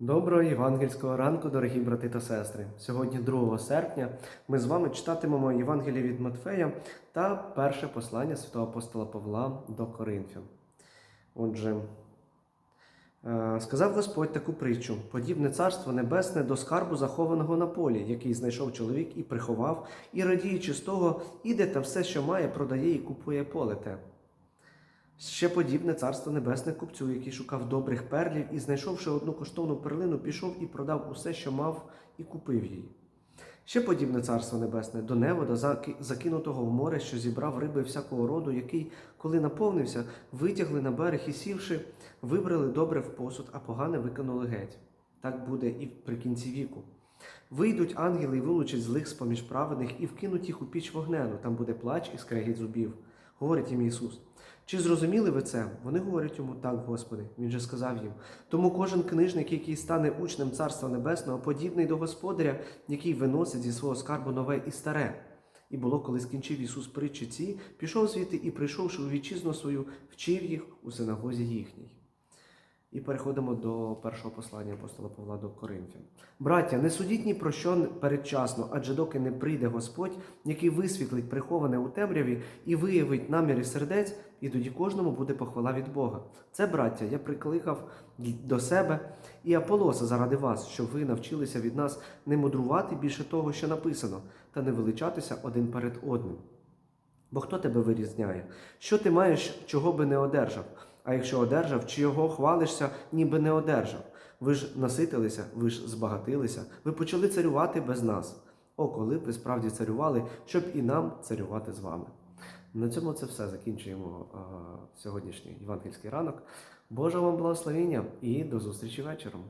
Доброго євангельського ранку, дорогі брати та сестри. Сьогодні, 2 серпня, ми з вами читатимемо Євангеліє від Матфея та перше послання святого апостола Павла до Коринфян. Отже, е, сказав Господь таку притчу: подібне царство небесне до скарбу, захованого на полі, який знайшов чоловік і приховав, і радіючи з того, іде та все, що має, продає і купує поле те. Ще подібне царство небесне купцю, який шукав добрих перлів і, знайшовши одну коштовну перлину, пішов і продав усе, що мав, і купив її. Ще подібне царство небесне до невода, закинутого в море, що зібрав риби всякого роду, який, коли наповнився, витягли на берег і сівши, вибрали добре в посуд, а погане викинули геть. Так буде і при кінці віку. Вийдуть ангели і вилучать злих з-поміж праведних і вкинуть їх у піч вогнену, там буде плач і скрегіт зубів. Говорить їм Ісус. Чи зрозуміли ви це? Вони говорять йому так, Господи. Він же сказав їм. Тому кожен книжник, який стане учнем Царства Небесного, подібний до Господаря, який виносить зі свого скарбу нове і старе. І було, коли скінчив Ісус притчі ці, пішов звідти і, прийшовши у вітчизну свою, вчив їх у синагозі їхній. І переходимо до першого послання апостола Павла до Коринфян. Браття, не судіть ні про що передчасно, адже доки не прийде Господь, який висвітлить приховане у темряві і виявить наміри сердець, і тоді кожному буде похвала від Бога. Це, браття, я прикликав до себе і Аполоса заради вас, щоб ви навчилися від нас не мудрувати більше того, що написано, та не величатися один перед одним. Бо хто тебе вирізняє? Що ти маєш, чого би не одержав? А якщо одержав, чи його хвалишся, ніби не одержав? Ви ж наситилися, ви ж збагатилися, ви почали царювати без нас. О, коли б ви справді царювали, щоб і нам царювати з вами. На цьому це все закінчуємо а, сьогоднішній євангельський ранок. Божого вам благословення і до зустрічі вечором.